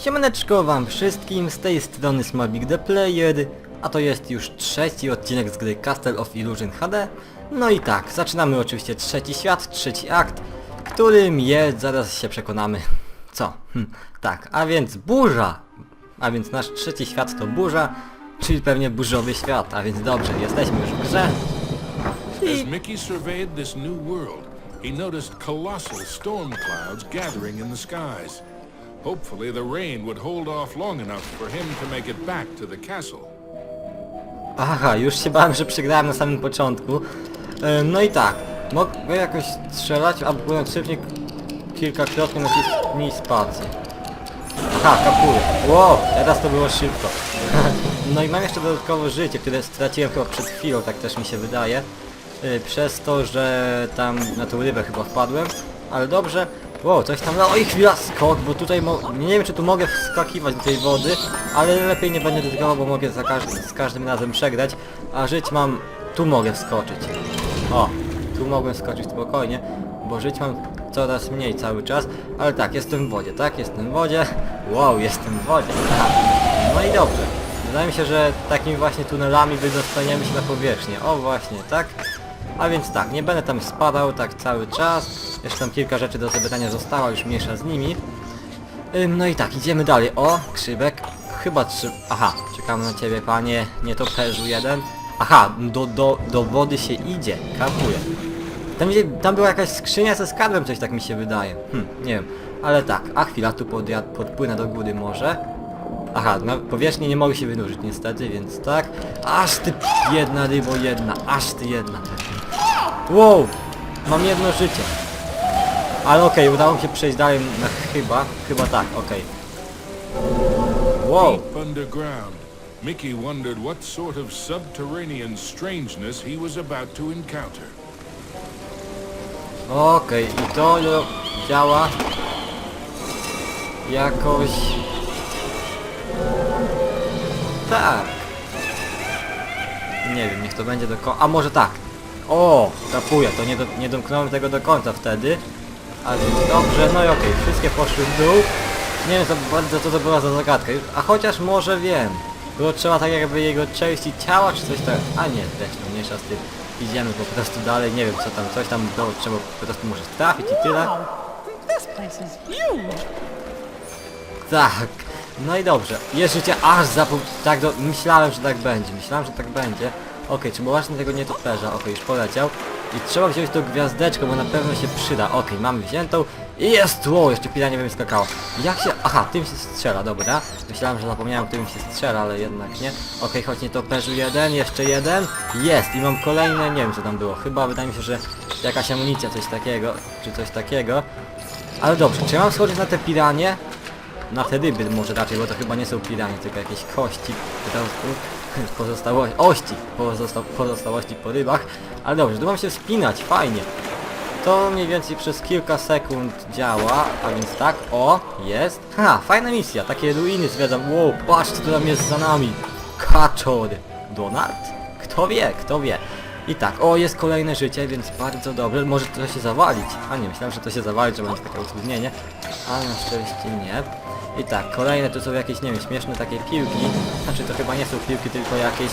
Siemaneczko wam wszystkim, z tej strony Smobik the Player, a to jest już trzeci odcinek z gry Castle of Illusion HD. No i tak, zaczynamy oczywiście trzeci świat, trzeci akt, którym jest, zaraz się przekonamy, co? Hm, tak, a więc burza! A więc nasz trzeci świat to burza, czyli pewnie burzowy świat, a więc dobrze, jesteśmy już w grze. As Mickey. Hopefully the rain would hold off long enough for him to make it back to the castle. Aha, już się bałem, że przegrałem na samym początku. E, No i tak, mogę jakoś strzelać, a mówiąc szybciej kilkakrotnie nacisnij spację. Aha, kapuję. Wow, teraz to było szybko. no i mam jeszcze dodatkowe życie, które straciłem chyba przed chwilą, tak też mi się wydaje. E, Przez to, że tam na tą rybę chyba wpadłem. Ale dobrze. Wow, coś tam... Oj, chwila, skok, bo tutaj mo... Nie wiem, czy tu mogę wskakiwać do tej wody, ale lepiej nie będę ryzykował, bo mogę za każdym, z każdym razem przegrać. A żyć mam... Tu mogę wskoczyć. O, tu mogłem skoczyć spokojnie, bo żyć mam coraz mniej cały czas. Ale tak, jestem w wodzie, tak? Jestem w wodzie. Wow, jestem w wodzie. No i dobrze. Wydaje mi się, że takimi właśnie tunelami wydostaniemy się na powierzchnię. O, właśnie, tak? A więc tak, nie będę tam spadał tak cały czas. Jeszcze tam kilka rzeczy do zapytania zostało, już mniejsza z nimi. Ym, no i tak, idziemy dalej. O, krzybek. Chyba trzy... Aha, czekamy na ciebie, panie. Nie to perzu jeden. Aha, do, do, do wody się idzie. Kapuję. Tam, tam była jakaś skrzynia ze skarbem, coś tak mi się wydaje. Hm, nie wiem. Ale tak, a chwila, tu podjad, podpłynę do góry może. Aha, na powierzchni nie mogę się wynurzyć niestety, więc tak. Aż ty jedna rybo jedna, aż ty jedna. Wow, mam jedno życie. Ale okej, udało mi się przejść dalej na chyba, chyba tak, okej. Wow, Deep underground, Mickey wondered what sort of subterranean strangeness he was about to encounter. okej, i to jo- działa jakoś... Tak. Nie wiem, niech to będzie do końca. A może tak. O, kapuję, to nie, do, nie domknąłem tego do końca wtedy. A więc dobrze, no i okej, wszystkie poszły w dół. Nie wiem za bardzo co to była za zagadka. A chociaż może wiem. Było trzeba tak jakby jego części ciała czy coś tak. A nie, zresztą mniejsza z tym. Idziemy po prostu dalej, nie wiem co tam, coś tam było, trzeba po prostu może trafić i tyle. Tak. No i dobrze. Jest życie aż za... pół- Tak, do... myślałem, że tak będzie. Myślałem, że tak będzie. Okej, czy właśnie tego nie toperza? Okej, już poleciał. I trzeba wziąć tą gwiazdeczkę, bo na pewno się przyda. Okej, mamy wziętą. I jest! Wow, jeszcze pila nie wiem skakało. Jak się... Aha, tym się strzela, dobra. Myślałem, że zapomniałem, którym się strzela, ale jednak nie. Okej, choć nie toperzu jeden, jeszcze jeden. Jest! I mam kolejne, nie wiem co tam było. Chyba wydaje mi się, że jakaś amunicja, coś takiego, czy coś takiego. Ale dobrze, czy mam schodzić na te piranie? Na te ryby może raczej, bo to chyba nie są piranie, tylko jakieś kości pozostałości, ości, pozosta pozostałości po rybach. Ale dobrze, tu mam się wspinać, fajnie. To mniej więcej przez kilka sekund działa, a więc tak, o, jest. Ha, fajna misja, takie ruiny zwiedzam. Wow, patrzcie, co tam jest za nami. Kaczor. Donald? Kto wie, kto wie. I tak, o, jest kolejne życie, więc bardzo dobrze. Może to się zawalić. A nie, myślałem, że to się zawali, że będzie takie utrudnienie. Ale na szczęście nie. I tak, kolejne to są jakieś, nie wiem, śmieszne takie piłki. Znaczy to chyba nie są piłki, tylko jakieś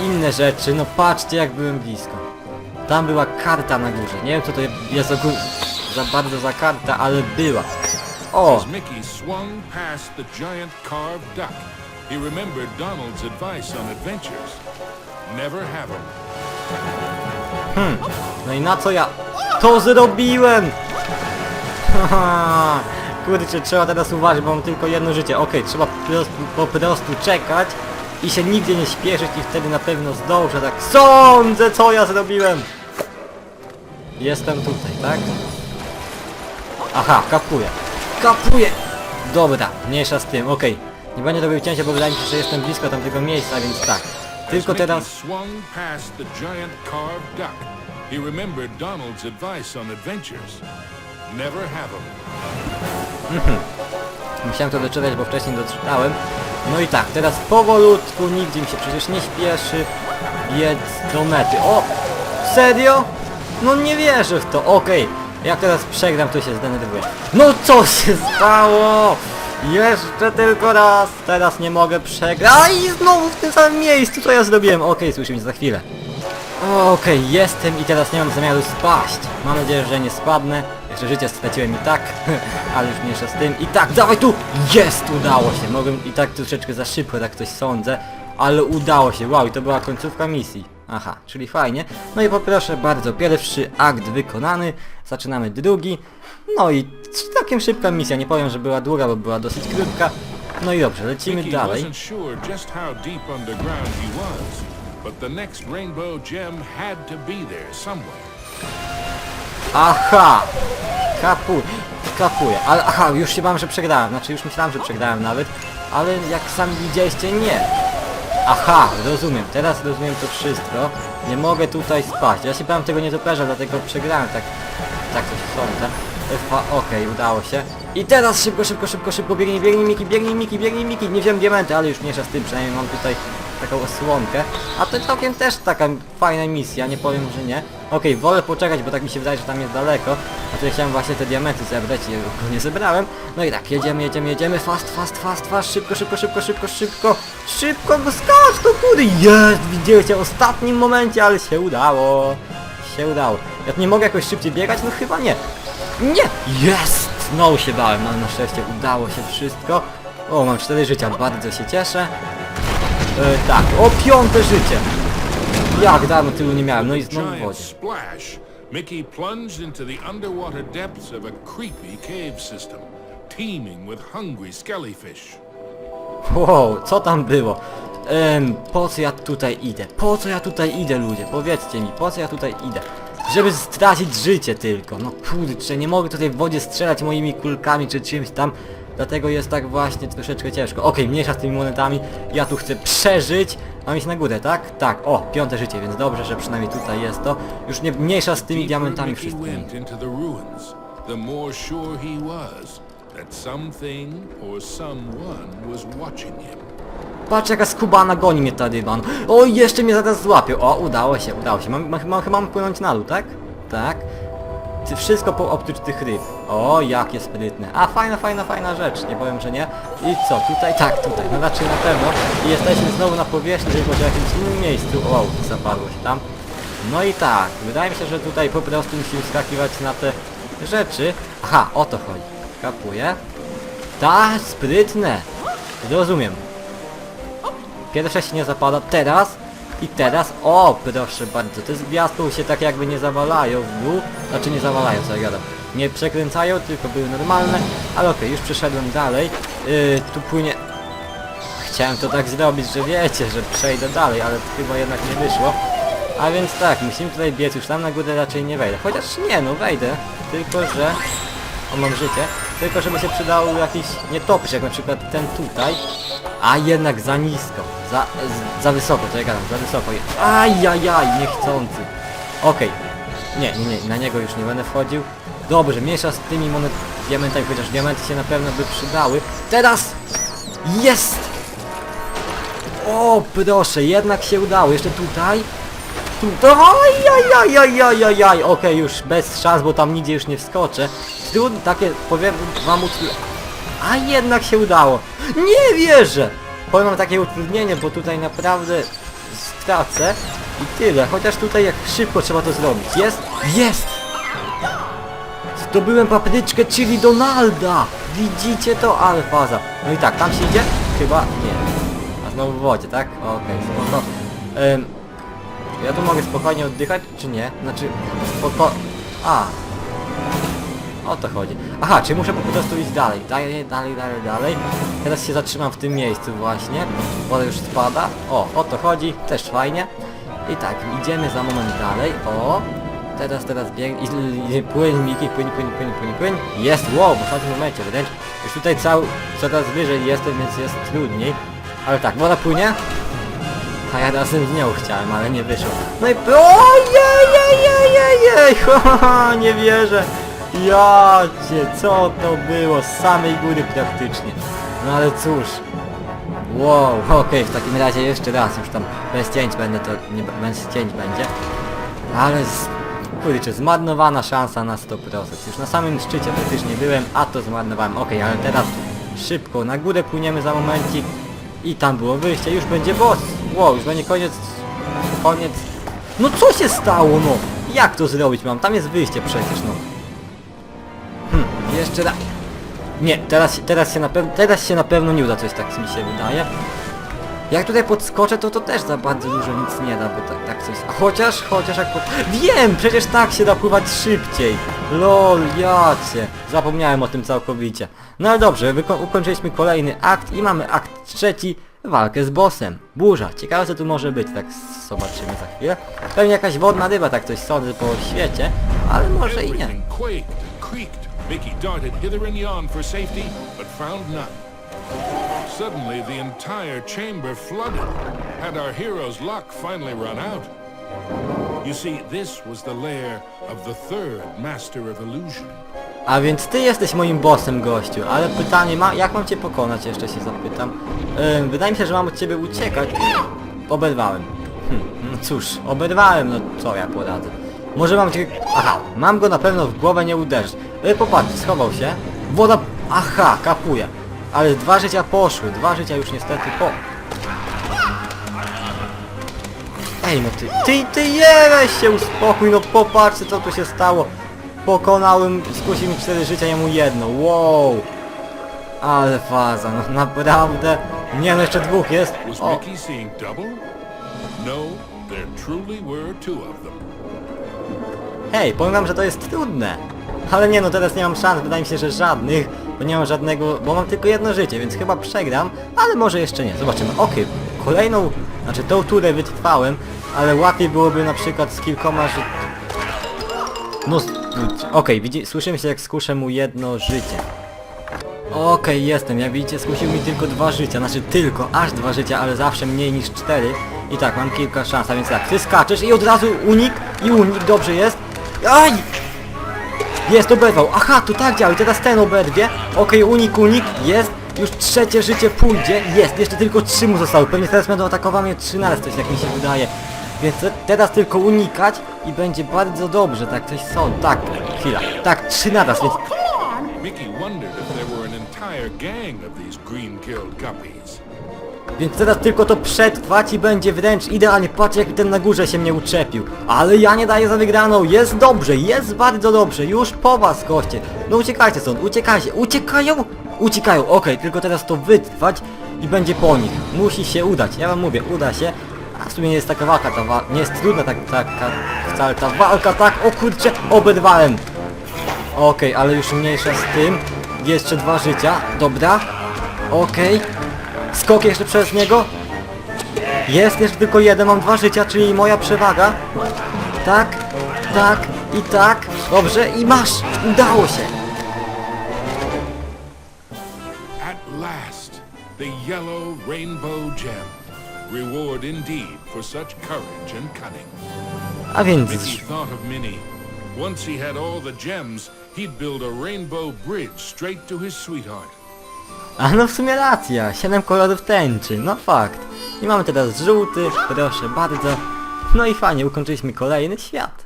inne rzeczy. No patrzcie, jak byłem blisko. Tam była karta na górze. Nie wiem co to jest ogól... za bardzo za karta, ale była. O! Them. No i na co ja to zrobiłem? Haha, Kurczę, trzeba teraz uważać, bo mam tylko jedno życie. Okej, trzeba po prostu, czekać i się nigdzie nie śpieszyć i wtedy na pewno zdążę, tak sądzę co ja zrobiłem. Jestem tutaj, tak? Aha, kapuję. Kapuję! Dobra, mniejsza z tym, okej. Nie będzie tego cięcia, bo wydaje mi się, że jestem blisko tamtego miejsca, więc tak. Tylko teraz... he remembered Donald's advice on adventures. Never have them. Musiałem to doczytać, bo wcześniej doczytałem. No i tak, teraz powolutku, nigdzie mi się przecież nie śpieszy. Jedz do mety. O! Serio? No nie wierzę w to. Okej. Jak teraz przegram, to się zdenerwuję. No co się stało? Jeszcze tylko raz. Teraz nie mogę przegrać. A i znowu w tym samym miejscu, co ja zrobiłem. Okej, słyszymy się za chwilę. Okej, jestem i teraz nie mam zamiaru spaść. Mam nadzieję, że nie spadnę. Jeszcze życie straciłem i tak, ale już mniejsza z tym. I tak, dawaj tu! Jest! Udało się. Mogłem i tak troszeczkę za szybko, tak coś sądzę. Ale udało się. Wow, i to była końcówka misji. Aha, czyli fajnie. No i poproszę bardzo, pierwszy akt wykonany. Zaczynamy drugi. No i całkiem szybka misja. Nie powiem, że była długa, bo była dosyć krótka. No i dobrze, lecimy dalej. Aha! Kapu... Kapuję. Ale aha, już się bałem, że przegrałem. Znaczy już myślałem, że przegrałem nawet. Ale jak sami widzieliście, nie. Aha, rozumiem. Teraz rozumiem to wszystko. Nie mogę tutaj spaść. Ja się bałem tego nie doperzę, dlatego przegrałem tak... Tak coś sądzę. Okej, udało się. I teraz szybko, szybko, szybko, szybko, biegnij, biegnij Miki, biegnij Miki, biegnij Miki. Nie wziąłem diamenty, ale już mniejsza z tym, przynajmniej mam tutaj taką osłonkę. A to całkiem też taka fajna misja, nie powiem, że nie. Okej, wolę poczekać, bo tak mi się wydaje, że tam jest daleko. A tutaj chciałem właśnie te diamenty zebrać i go nie zebrałem. No i tak, jedziemy, jedziemy, jedziemy, fast, fast, fast, fast, szybko, szybko, szybko, szybko, szybko, szybko, bo skacz, to kury, jest, widzieliście w ostatnim momencie, ale się udało. Się udało. Ja nie mogę jakoś szybciej biegać? No chyba nie. Nie! Jest! Znowu się bałem, ale na szczęście udało się wszystko. O, mam 4 życia, bardzo się cieszę. E, tak, o piąte życie! Jak dawno tylu nie miałem, no i znowu w wodzie. Mickey plunged into the underwater depths of a creepy cave system, teeming with hungry skellyfish. Wow, co tam było? Em, po co ja tutaj idę? Po co ja tutaj idę, ludzie? Powiedzcie mi, po co ja tutaj idę? Żeby stracić życie tylko. No kurczę, nie mogę tutaj w wodzie strzelać moimi kulkami czy czymś tam. Dlatego jest tak właśnie troszeczkę ciężko. Okej, mniejsza z tymi monetami. Ja tu chcę przeżyć. Mam iść na górę, tak? Tak. O, piąte życie, więc dobrze, że przynajmniej tutaj jest to. Już nie mniejsza z tymi diamentami wszystkimi. That something or someone was watching him. Patrz jaka skubana goni mnie ta ryban. O, jeszcze mnie zaraz złapią. O, udało się, udało się. Mam, mam, mam, chyba mam płynąć na dół, tak? Tak. Ty wszystko po oprócz tych ryb. O, jakie sprytne. A, fajna, fajna, fajna rzecz. Nie powiem, że nie. I co, tutaj? Tak, tutaj. No raczej na pewno. I jesteśmy znowu na powierzchni, tylko że w jakimś innym miejscu. O, zapadło się tam. No i tak, wydaje mi się, że tutaj po prostu musimy wskakiwać na te rzeczy. Aha, o to chodzi. Kapuję. Tak, sprytne. Rozumiem. Pierwsze się nie zapada, teraz. I teraz, o proszę bardzo, te z gwiazdką się tak jakby nie zawalają w dół, znaczy nie zawalają, co ja gadam, nie przekręcają, tylko były normalne, ale okej, już przeszedłem dalej, yy, tu płynie, chciałem to tak zrobić, że wiecie, że przejdę dalej, ale chyba jednak nie wyszło, a więc tak, musimy tutaj biec, już tam na górę raczej nie wejdę, chociaż nie, no wejdę, tylko że, o mam życie, tylko żeby się przydał jakiś nietoperz, jak na przykład ten tutaj, a jednak za nisko. Za, z, za wysoko, to ja gadam, za wysoko. Ajajaj, niechcący. Okej. Nie, nie, nie, na niego już nie będę wchodził. Dobrze, mniejsza z tymi monet diamentami, chociaż diamenty się na pewno by przydały. Teraz! Jest! O, proszę, jednak się udało. Jeszcze tutaj. Tutaj. Ajajajajajajaj. Okej, już bez szans, bo tam nigdzie już nie wskoczę. Trudno, takie, powiem wam utru- a jednak się udało. Nie wierzę! Powiem mam takie utrudnienie, bo tutaj naprawdę stracę i tyle. Chociaż tutaj jak szybko trzeba to zrobić. Jest? Jest! Zdobyłem papryczkę chili Donalda! Widzicie to? Ale faza. No i tak, tam się idzie? Chyba nie. A znowu w wodzie, tak? Okej, spoko. Ym, ja tu mogę spokojnie oddychać, czy nie? Znaczy, spoko... A, o to chodzi. Aha, czy muszę po prostu iść dalej. Dalej, dalej, dalej, dalej. Teraz się zatrzymam w tym miejscu właśnie. Woda już spada. O, o to chodzi. Też fajnie. I tak, idziemy za moment dalej. O, teraz, teraz biegnie. Płyń, Miki, płyń, płyń, płyń, płyń, płyń. Jest, wow, w ostatnim momencie wręcz. Już tutaj cały, coraz wyżej jestem, więc jest trudniej. Ale tak, woda płynie. A ja razem z nią chciałem, ale nie wyszło. No i... Ojej, haha, nie wierzę. Jacie, co to było? Z samej góry praktycznie. No ale cóż. Wow, okej, w takim razie jeszcze raz, już tam bez cięć będę to, nie bez cięć będzie. Ale z... Kurczę, zmarnowana szansa na 100%. Już na samym szczycie praktycznie byłem, a to zmarnowałem. Okej, ale teraz szybko na górę płyniemy za momencik. I tam było wyjście, już będzie boss. Wow, już będzie koniec... Koniec... No co się stało, no? Jak to zrobić mam? Tam jest wyjście przecież, no. Jeszcze raz. Nie, teraz, teraz, się na pew- teraz się na pewno nie uda, coś tak mi się wydaje. Jak tutaj podskoczę, to to też za bardzo dużo nic nie da, bo tak, tak coś... A chociaż, chociaż jak pod... Wiem! Przecież tak się da pływać szybciej! LOL, jacie! Zapomniałem o tym całkowicie. No ale dobrze, ukończyliśmy kolejny akt i mamy akt trzeci, walkę z bossem. Burza. Ciekawe co tu może być, tak zobaczymy za chwilę. Pewnie jakaś wodna ryba, tak coś sądzę po świecie, ale może i nie. Mickey darted hither and yon for safety, but found none. Suddenly, the entire chamber flooded. Had our hero's luck finally run out? You see, this was the lair of the third Master of Illusion. A więc ty jesteś moim bossem, gościu, ale pytanie ma, jak mam cię pokonać, jeszcze się zapytam. Wydaje mi się, że mam od ciebie uciekać. Oberwałem. Hm, no cóż, oberwałem, no co ja poradzę. Może mam cię... Aha, mam go na pewno w głowę nie uderzyć. Yy, popatrz, schował się. Woda... Aha, kapuje. Ale dwa życia poszły, dwa życia już niestety po... Ej, no ty, ty, ty jeweś się uspokój, no popatrz co tu się stało. Pokonałem, skusił mi cztery życia, jemu jedno, wow. Ale faza, no naprawdę. Nie no, jeszcze dwóch jest. O? No, hej, powiem wam, że to jest trudne. Ale nie no, teraz nie mam szans, wydaje mi się, że żadnych, bo nie mam żadnego, bo mam tylko jedno życie, więc chyba przegram, ale może jeszcze nie, zobaczymy. Okej, kolejną, znaczy tą turę wytrwałem, ale łatwiej byłoby na przykład z kilkoma ży... No, okej, widzi, słyszymy się jak skuszę mu jedno życie. Okej, jestem, jak widzicie skusił mi tylko dwa życia, znaczy tylko, aż dwa życia, ale zawsze mniej niż cztery. I tak, mam kilka szans, a więc tak, ty skaczesz i od razu unik, i unik, dobrze jest. Aj! Jest, oberwał. Aha, to tak działa i teraz ten oberwie. Okej, unik, unik, jest. Już trzecie życie pójdzie. Jest, jeszcze tylko trzy mu zostały. Pewnie teraz będą trzy naraz, coś jak mi się wydaje. Więc te, teraz tylko unikać i będzie bardzo dobrze, tak coś są. Tak, chwila. Tak, trzy naraz, więc Mickey wondered if there were an entire gang of these green-killed guppies. Więc teraz tylko to przetrwać i będzie wręcz idealnie. Patrz jak ten na górze się mnie uczepił. Ale ja nie daję za wygraną. Jest dobrze, jest bardzo dobrze. Już po was, goście. No uciekajcie stąd, uciekajcie. Uciekają? Uciekają, okej, tylko teraz to wytrwać i będzie po nich. Musi się udać, ja wam mówię, uda się. A w sumie nie jest taka walka, ta wa nie jest trudna tak, taka wcale ta walka, tak, o kurczę, oberwałem. Okej, ale już mniejsza z tym. Jeszcze dwa życia, dobra. Okej. Skok jeszcze przez niego. Jest jeszcze tylko jeden, mam dwa życia, czyli moja przewaga. Tak, tak i tak. Dobrze, i masz! Udało się! At last, the yellow rainbow gem. Reward indeed for such courage and cunning. A więc... Mickey thought of Minnie. Once he had all the gems, he'd build a rainbow bridge straight to his sweetheart. A no w sumie racja, 7 kolorów tęczy, no fakt. I mamy teraz żółty, proszę bardzo. No i fajnie, ukończyliśmy kolejny świat.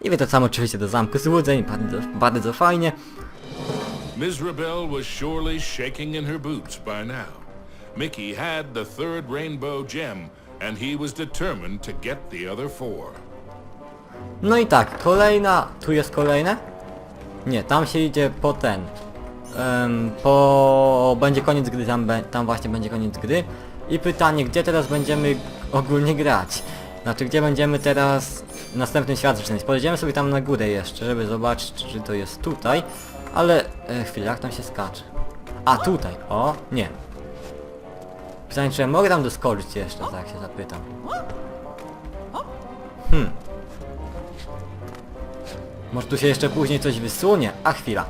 I wracamy oczywiście do zamku złudzeń, bardzo, bardzo fajnie. Miss Rebel was surely shaking in her boots by now. Mickey had the third rainbow gem, and he was determined to get the other four. No i tak, kolejna... Tu jest kolejne? Nie, tam się idzie po ten. Po... Będzie koniec gry, tam, be... tam właśnie będzie koniec gry. I pytanie, gdzie teraz będziemy ogólnie grać? Znaczy, gdzie będziemy teraz następny świat zaczynać? Pojedziemy sobie tam na górę jeszcze, żeby zobaczyć, czy to jest tutaj. Ale... E, chwilę, jak tam się skacze? A, tutaj, o, nie. Pytanie, czy ja mogę tam doskoczyć jeszcze, tak się zapytam. Hmm. Może tu się jeszcze później coś wysunie? A chwila.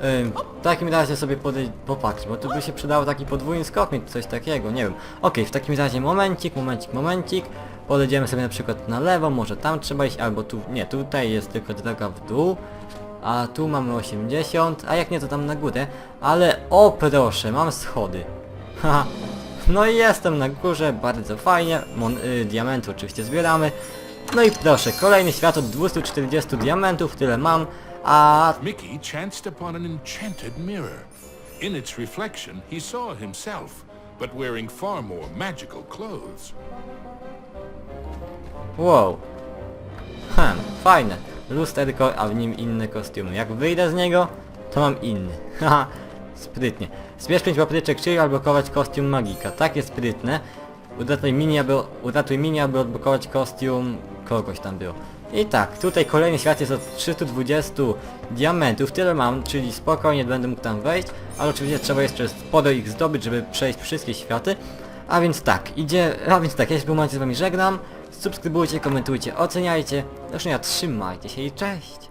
W takim razie sobie podej... popatrz, bo tu by się przydało taki podwójny skok mieć, coś takiego, nie wiem. Okej, w takim razie momencik, momencik, momencik. Podejdziemy sobie na przykład na lewo, może tam trzeba iść, albo tu... Nie, tutaj jest tylko droga w dół. A tu mamy 80, a jak nie to tam na górę. Ale o proszę, mam schody. Haha. No i jestem na górze, bardzo fajnie. Mon y, diamenty oczywiście zbieramy. No i proszę, kolejny świat od 240 diamentów, tyle mam, a Mickey chanced upon an enchanted mirror. In its reflection, he saw himself, but wearing far more magical clothes. Wow. Hm, fajne. Lusterko, a w nim inne kostiumy. Jak wyjdę z niego, to mam inny. Haha, sprytnie. Zbierz 5 papryczek, czyli odblokować kostium magika. Takie sprytne. Uratuj mini, aby, uratuj mini, aby odblokować kostium kogoś tam było. I tak, tutaj kolejny świat jest od 320 diamentów, tyle mam, czyli spokojnie będę mógł tam wejść, ale oczywiście trzeba jeszcze sporo ich zdobyć, żeby przejść wszystkie światy. A więc tak, idzie, a więc tak, ja się w z wami żegnam, subskrybujcie, komentujcie, oceniajcie, do trzymajcie się i cześć!